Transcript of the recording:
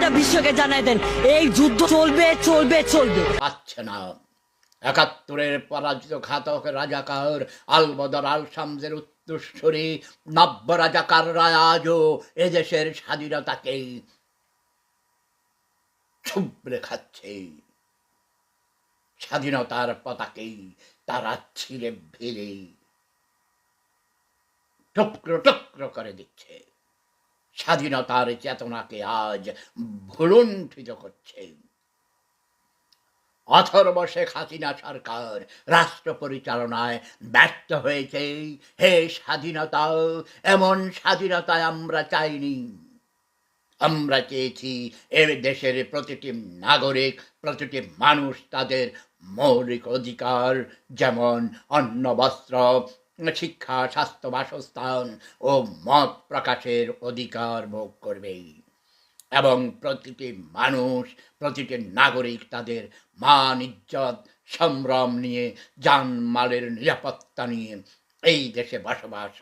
বিষয়টা বিশ্বকে জানাই দেন। এই যুদ্ধ চলবে চলবে চলবে। পাচ্ছে না। একাত্তরের পরাজিত ঘাতক রাজাকার আলবদর আল শামসের উত্তরস্বরী নব্য রাজাকাররা আজও এদেশের স্বাধীনতাকে ছুবড়ে খাচ্ছে। স্বাধীনতার পতাকেই তারা ছিঁড়ে ভিড়ে টুকরো টুকরো করে দিচ্ছে। স্বাধীনতার চেতনাকে আজ ভুলুণ্ঠিত করছে। অথর্ব শেখ হাসিনা সরকার রাষ্ট্র পরিচালনায় ব্যর্থ হয়েছে। হে স্বাধীনতা, এমন স্বাধীনতায় আমরা চাইনি। আমরা চেয়েছি এ দেশের প্রতিটি নাগরিক, প্রতিটি মানুষ তাদের মৌলিক অধিকার, যেমন অন্ন, বস্ত্র শিক্ষা স্বাস্থ্য বাসস্থান ও মত প্রকাশের অধিকার ভোগ করবে এবং প্রতিটি মানুষ, প্রতিটি নাগরিক তাদের মান, ইজ্জত, সম্ভ্রম নিয়ে যানমালের নিরাপত্তা নিয়ে এই দেশে বসবাস